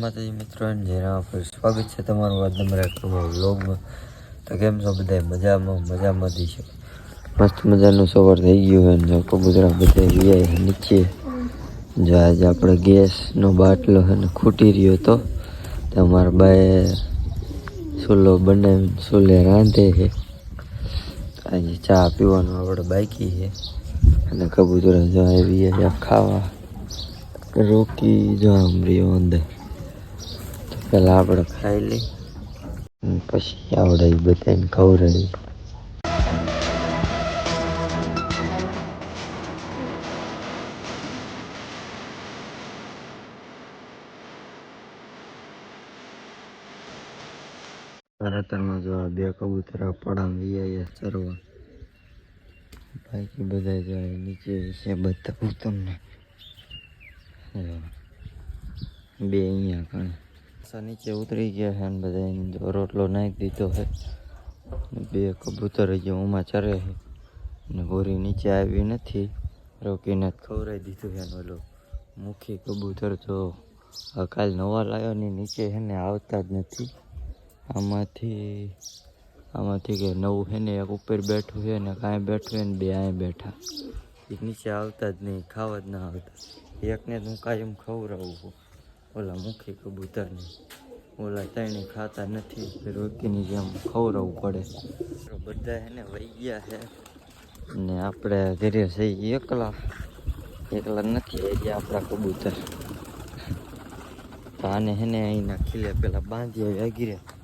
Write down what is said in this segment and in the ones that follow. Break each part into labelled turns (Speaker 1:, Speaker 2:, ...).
Speaker 1: માતાજી મિત્રો અને રામ પર સ્વાગત છે તમારું વાત નંબર કરવા વ્લોગમાં. તો કેમ છો બધા મજામાં? મજામાંથી છે. મસ્ત મજાનું સવાર થઈ ગયું હોય ને કબૂતરા બધા વીઆઈ નીચે. જો આજે આપણે ગેસનો બાટલો છે ખૂટી રહ્યો તો તો અમારા બાએ ચૂલો બનાવીને ચૂલે રાંધે છે. આજે ચા પીવાનું આપણે બાકી છે. અને કબૂતરા જો આવી અહીંયા ખાવા. રોકી જો આમ રહ્યો અંદર. તો પહેલાં આપણે ખાઈ લઈ પછી આવડે બધાને ખવડાવી તરતરમાં જો બે કબૂતરા પડામ વિયા ચરવા બાકી બધા જો નીચે છે બધા ઉત્તમને બે અહીંયા કણે નીચે ઉતરી ગયા છે અને બધા રોટલો નાખી દીધો છે. બે કબૂતર જે ઉમાં ચરે છે. ને ભોરી નીચે આવી નથી. રોકીને ખવડાવી દીધું છે ઓલો મુખી કબૂતર તો કાલ નવા લાવ્યો ને નીચે છે ને આવતા જ નથી. આમાંથી આમાંથી કે નવું છે ને, એક ઉપર બેઠું છે ને, કાંઈ બેઠું ને, બે અહીં બેઠા. એક નીચે આવતા જ નહીં, ખાવા જ ના આવતા. એકને તો હું કાયમ ખવડાવું છું. ઓલા મુખી કબૂતરને. ઓલા ત્રણે ખાતા નથી રોકીની જેમ ખવડાવવું પડે. બધા એને વહી ગયા છે ને આપણે ઘરે જઈએ એકલા. એકલા નથી હજી આપણા કબૂતર. તો આને હેને અહીંના ખીલે પેલા બાંધી આવી આગીરે. અને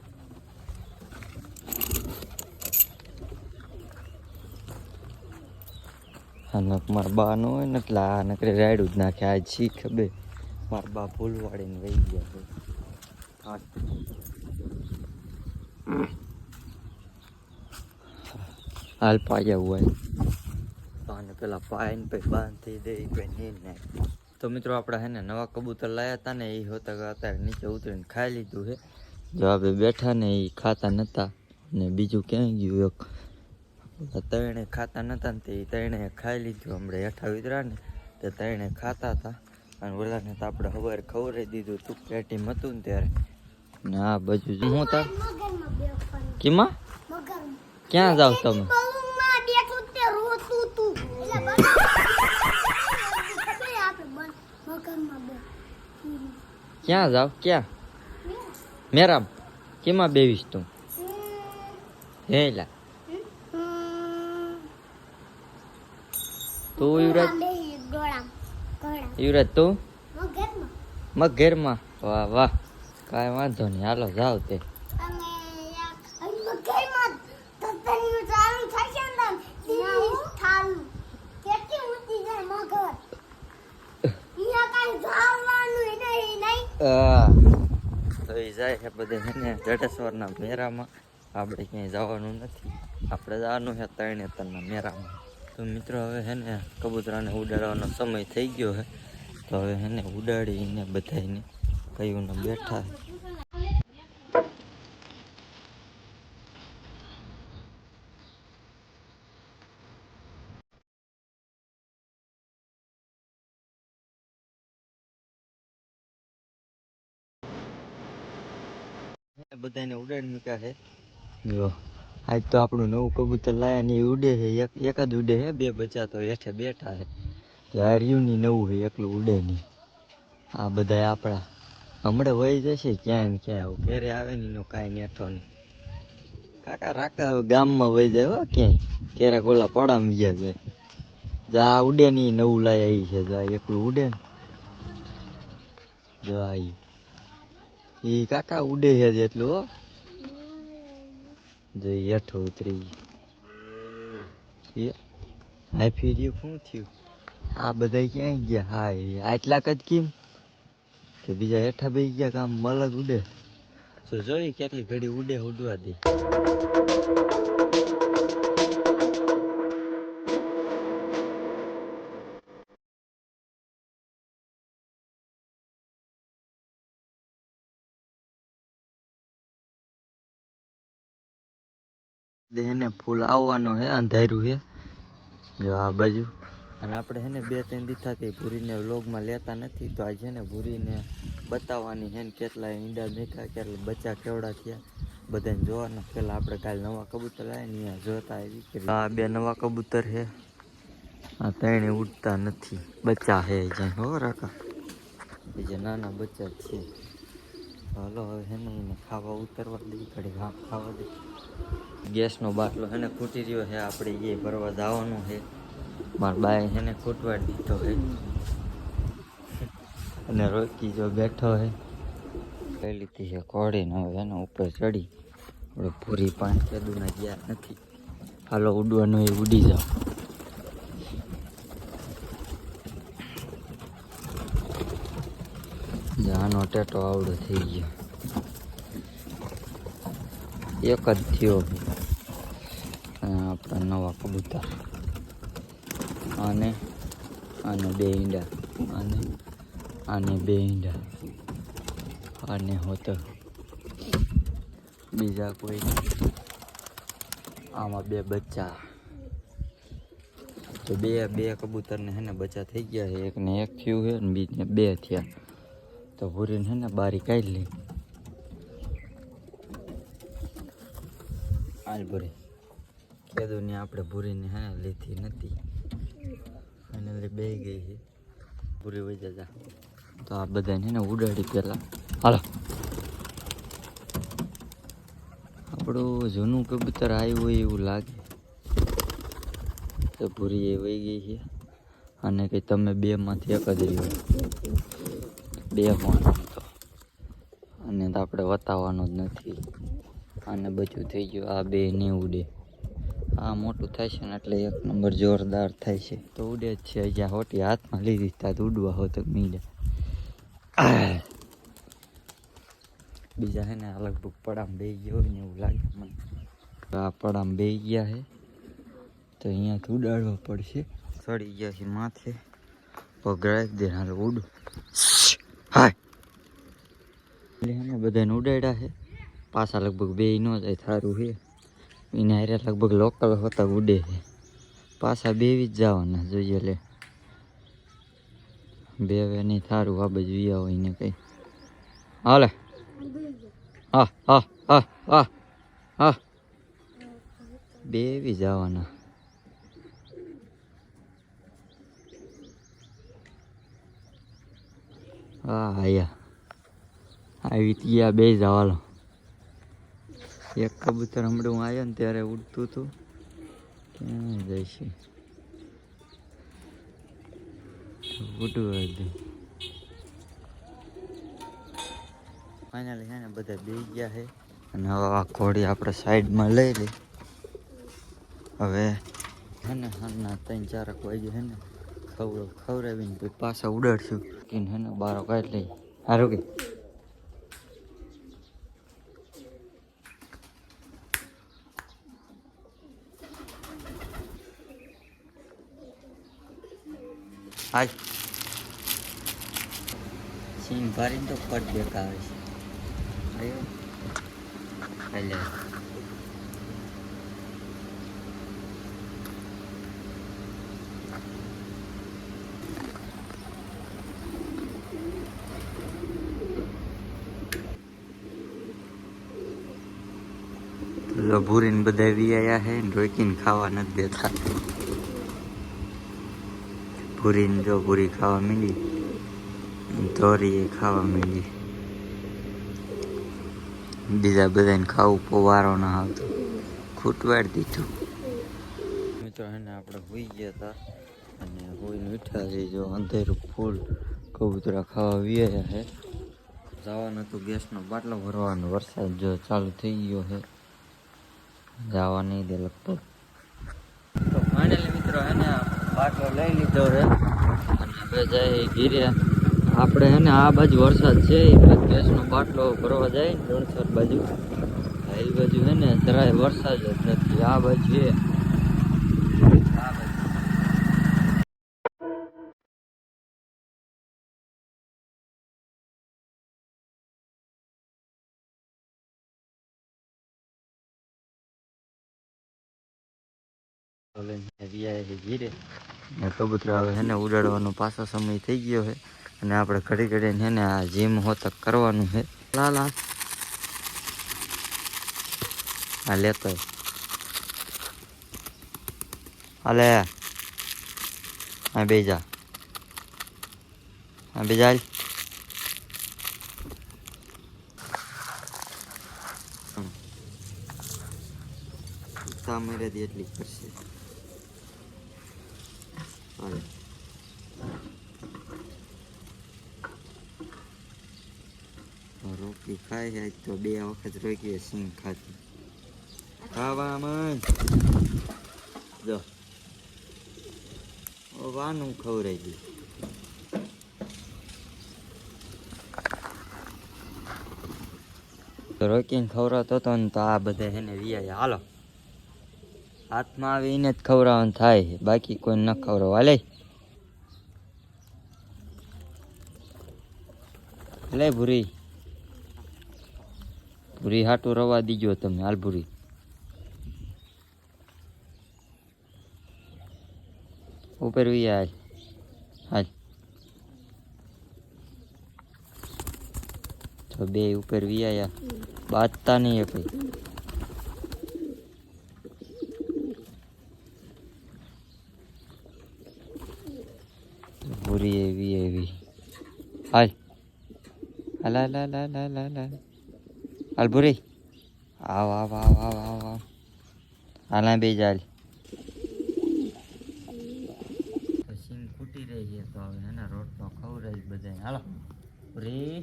Speaker 1: મારા બા નો હોય ને એટલે આ નકરે રાયડું જ નાખે. આ શીખ બે મારા બા ભૂલ વાળીને વહી ગયા છે. હાલ પાયા હોય અને પેલા પાય ને પછી બાંધી દે પછી નીંદ નાખ તો મિત્રો આપણે હે ને નવા કબૂતર લાયા હતા ને એ હોતા અત્યારે નીચે ઉતરીને ખાઈ લીધું છે. જો આપણે બેઠા ને એ ખાતા નતા. ને બીજું ક્યાંય ગયું? એક ત્રણે ખાતા નતા ને તે ત્રણે ખાઈ લીધું. હમણાં હેઠા ઉતર્યા ને તે ત્રણે ખાતા હતા. અને ઓલાને તો આપણે સવારે ખવડાવી દીધું તું પેટી હતું ને ત્યારે. ને આ બાજુ હું તાર? કેમાં? ક્યાં જાવ તમે? ક્યાં જાવ? ક્યાં? મેરામ. કેમાં બેવીશ તું? હેલા તું યુવરાજ? યુવરાજ તું? મગ ઘેરમાં વાહ વાહ. કાંઈ વાંધો નહીં. હાલો જાવ તે. તો એ જાય છે બધે છે ને જટેશ્વરના મેરામાં આપણે ક્યાંય જવાનું નથી. આપણે જવાનું છે તરણેતરના મેરામાં તો મિત્રો, હવે છે ને કબૂતરાને ઉડાડવાનો સમય થઈ ગયો છે તો હવે છે ને ઉડાડીને બધાને કયું બેઠા છે. બધાને ઉડાડી મૂક્યા છે જો. આજ તો આપણું નવું કબૂતર લાયા ને ઉડે છે. એક એકાદ ઉડે છે. બે બચ્ચા તો હેઠે બેઠા છે. હાર્યું ની નવું છે, એકલું ઉડે નહીં આ બધા આપણા. હમણાં વહી જશે ક્યાંય ને ક્યાંય. આવું ઘેરે આવે ને એનો કાંઈ નેઠો નહીં. કાકા રાકા ગામમાં વહી જાય હો ક્યાંય. ક્યારેક ઓલા પડામાં ગયા છે જા ઉડે નહીં નવું લાયા એ છે. જા એકલું ઉડે ને. જો આ એ કાકા ઉડે છે જ એટલું હો. જો ઈ હેઠો ઉતરી. એ હાફી શું થયું? આ બધા ક્યાંય ગયા? હા એ આટલા જ કેમ? કે બીજા હેઠા બે ગયા કામ મલક ઉડે? તો જોઈએ કેટલી ઘડી ઉડે ઉડવા દે. દેહને ફૂલ આવવાનો હે અંધાર્યું હે. જો આ બાજુ. અને આપણે હેને બે ત્રણ દીથાથી ભૂરીને વ્લોગમાં લેતા નથી તો આજે ને ભૂરીને બતાવવાની હેને કેટલા ઈંડા મીઠા કેટલા બચ્ચા કેવડા થયા બધાને જોવાના. પહેલાં આપણે કાલે નવા કબૂતર લાવ્યા ને અહીંયા જોતા આવી કે આ બે નવા કબૂતર છે આ ત્રણે ઉડતા નથી. બચ્ચા હે જ્યાં હો રાકા બીજા નાના બચ્ચા છે. હાલો હવે હેને એને ખાવા ઉતરવા દઈ ઘડી ખાવા દે. ગેસનો બાટલો હે ને ખૂટી રહ્યો છે, આપણે એ ભરવા જવાનું છે. મારા બાએ હે ને ખૂટવા દીધો છે. અને રોકી જો બેઠો છે. લઈ લીધી છે કોડીને હવે એના ઉપર ચડી. આપણે પૂરી પાંચ કેદુના ગયા નથી. હાલો ઉડવાનું એ ઉડી જાઓ. જાનો ટેટો આવડો થઈ ગયો. એક જ થયો આપણા નવા કબૂતર. અને આને બે ઈંડા. અને આને બે ઈંડા. અને હોતો બીજા કોઈ આમાં બે બચ્ચા. તો બે બે કબૂતરને હે ને બચ્ચા થઈ ગયા છે. એકને એક થયું છે ને બીજને બે થયા. તો ભૂરીને હે ને બારી કાઢી લઈ હાલ ભૂરી. કીધું ને આપણે ભૂરીને, હે, લીધી નથી. ફાઇનલી બે ગઈ છે. ભૂરી વહી જતા તો આ બધાને ને, ઉડાડી પેલા. હાલો. આપણું જૂનું કબૂતર આવ્યું હોય એવું લાગે. તો ભૂરી એ વહી ગઈ છે. અને કે તમે બે માંથી એક જ રહ્યો. બે હોવાનું તો. અને આપણે વતાવવાનું જ નથી. આને બધું થઈ ગયું. આ બે ને ઉડે. આ મોટું થાય છે ને એટલે એક નંબર જોરદાર થાય છે. તો ઉડે જ છે. જ્યાં હોટી હાથમાં લીધી ત્યાં ઉડવા હોય તો મીડે. બીજા હે ને લગભગ પડામ બે ગયો હોય ને એવું લાગે મને. આ પડામ બે ગયા છે તો અહીંયાથી ઉડાડવા પડશે. ચડી ગયા છે માથે. પગરાય દે હાલ ઉડ. હાય. એટલે એને બધાને ઉડાડ્યા છે પાછા લગભગ બે ન જાય થારું છે. એના હારે લગભગ લોકલ હોતા ઉડે છે. પાછા બેવી જ જવાના, જોઈએ લે. બે હવે નહીં થારું, આ બાજુ આવો એને કંઈ. હાલે હા હા હા હા હા. બેવી જવાના. હા, આયા. આવી ગયા બે જવાલો એક કબૂતર હમણાં હું આવ્યો ને ત્યારે ઉડતું હતું. ક્યાં છે ઉડવા ફાઇનલી છે ને બધા બે ગયા છે અને હવે આ આપણે સાઈડમાં લઈ લઈ હવે હે ને ત્રણ ચારક વાગે છે ને ખવડો ખવડાવીને પછી ઉડાડશું. કે ને બારો કાઢ લઈ સારું કે? હાય. સીન ભરીને તો ફટ દેખાવે છે. આવ્યો એટલે ભૂરીને બધા વિયાયા હે ને રોકીને ખાવા નથી દેતા. પૂરીને જો પૂરી ખાવા માંડી ધોરી ખાવા માંડી. બીજા બધાને ખાવું પોવારો ના આવતો. ખૂટવાડ દીધું. મિત્રો એને આપણે હોઈ ગયા હતા, અને હોઈને મીઠા છે જો અંધેરું ફૂલ કબૂતરા ખાવા વિયા છે જવાનું તો ગેસનો બાટલો ભરવાનો, વરસાદ જો ચાલુ થઈ ગયો છે જવા નહીં દે લગભગ. તો ફાઇનલી મિત્રો, હે બાટલો લઈ લીધો છે. અને હવે જાય ઘીરે. આપણે હે ને આ બાજુ વરસાદ છે એટલે ગેસનો બાટલો ભરવા જાય ને રણછોડ બાજુ. એ બાજુ હે ને જરાય વરસાદ જ નથી. આ બાજુ જીરે ને કબૂતરા હવે ઉડાડવાનો પાછો સમય થઈ ગયો છે અને આપણે ઘડી ઘડીને ને આ જીમ હોતક કરવાનું છે. લાલ. આ લેતો. હાલે. હા બે હા એટલી કરશે હાલે રોટલી ખાય છે તો બે વખત રોકીએ સિંગ ખાધી ખાવામાં જો વાનું ખવડાવી ગયું રોકીને ખવડાવતો હતો ને તો આ બધા એને વિયા હાલો હાથમાં આવીને જ ખવડાવવાનું થાય બાકી કોઈ ન ખવડાવવા લે લે ભૂરી. ભૂરી હાટું રવા દીજો તમે. હાલ ભૂરી. ઉપર વી હાલ. હાલ. તો બે ઉપર વી આયા. બાજતા નહીં એ કઈ. ભૂરી એવી એવી. હાલ. હાલ હાલ હાલ હાલ હાલ હાલ હાલ. હાલ ભૂરી. આવ આવ આવ આવ આવ આવ. હાલ બે જાલ સિંગ ફૂટી રહી છે તો હવે એના રોટલો ખવડાવી બધા હાલો. ભૂરી.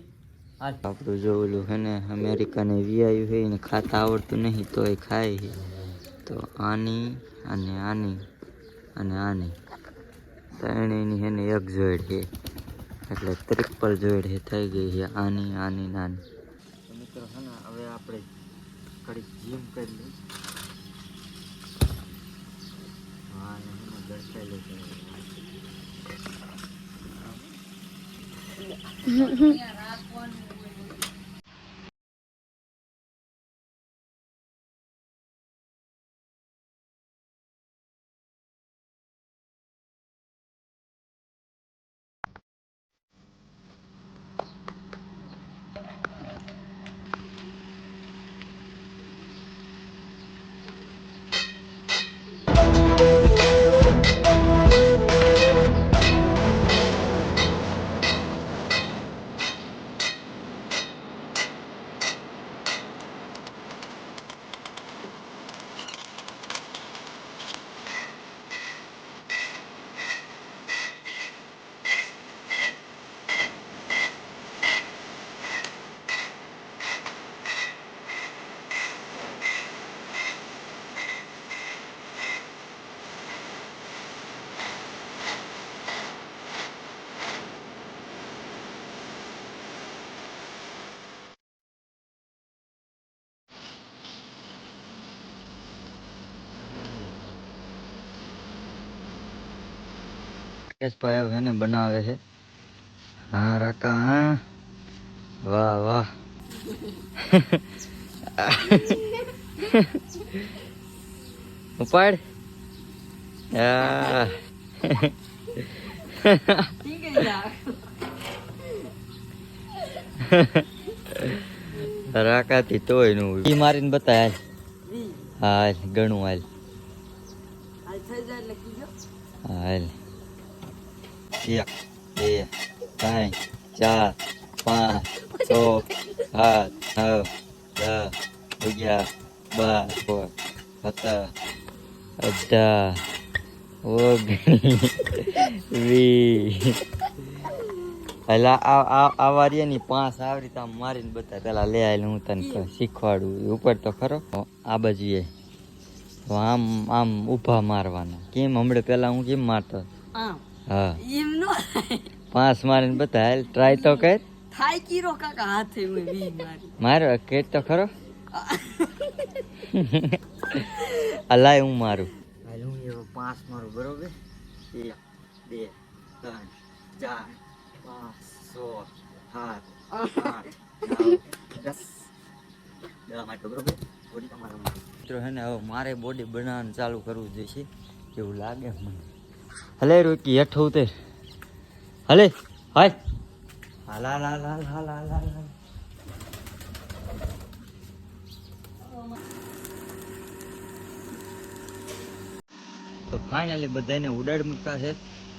Speaker 1: હાલ. આપણું જો ઓલું હે ને અમેરિકાને વીઆયું છે એને ખાતા આવડતું નહીં તો એ ખાય તો આની અને આની અને આની. ત્રણેયની એને એક જોઈડ છે એટલે ત્રિપલ જોઈડ છે થઈ ગઈ છે આની આની, નાની. મિત્રો છે ને, હવે આપણે કડી જીમ કરી લઈએ. હા ને હે રાકેશભાઈ આવે એને બનાવે છે. હા રાકા હા. વાહ વાહ. ઉપાડ. રાકાથી તોયનું ઈ મારીને બતાય હાલ. હાલ ગણું હાલ. હાલ હાલ. એક બે ત્રણ ચાર પાંચ છ સાત નવ દસ અગિયાર બાર સોળ સત્તર અઢાર ઓગણીસ વીસ એટલે આ આ વારિયાની પાંચ આવી રીતે આમ મારીને બતાય પેલા લે આવેલ હું તને શીખવાડું ઉપર તો ખરો આ બાજુએ આમ આમ ઊભા મારવાના કેમ હમણાં પેલા હું કેમ મારતો હા.
Speaker 2: એમ નો
Speaker 1: પાંચ મારીને બતા હાલ ટ્રાય તો કર.
Speaker 2: થાય કીરો કાકા હાથે મેં વી મારી.
Speaker 1: મારો કે તો ખરો. અલાય હું મારું. હાલ હું એવો પાંચ મારું બરોબર? એક બે ત્રણ ચાર પાંચ છ સાત આઠ દસ. દવા માટે બરોબર? બોડી તમારા મિત્રો હે ને હવે મારે બોડી બનાવવાનું ચાલુ કરવું જોઈશે એવું લાગે મને? હલે રોકી હેઠ ઉતર. હલે હાય. હાલ હાલ હાલ હાલ હાલ હાલ હાલ હાલ. તો ફાઇનલી બધાને ઉડાડ મૂકતા છે.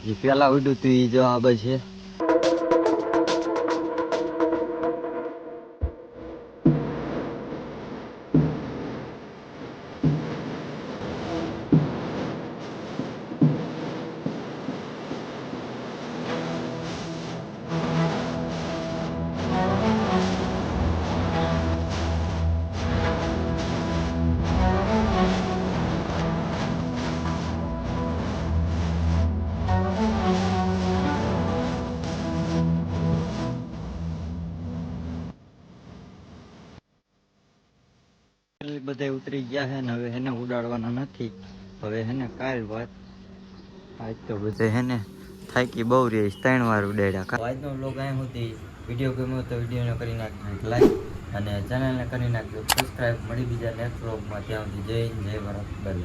Speaker 1: જે પેલા ઉડ્યું તું એ જવાબ છે. બધા ઉતરી ગયા છે ને હવે એને ઉડાડવાના નથી. હવે એને કાલ વાત. આજ તો બધે હેને થાકી બહુ રહી ત્રણ વાર ઉડાડ્યા. આજનો બ્લોગ અહીં હતી વીડિયો ગમ્યો તો વિડીયોને કરી નાખજો લાઈક અને ચેનલને કરી નાખજો. સબસ્ક્રાઈબ મળી બીજા નેક્સ્ટ બ્લોગમાં ત્યાં સુધી જય જય ભારત બને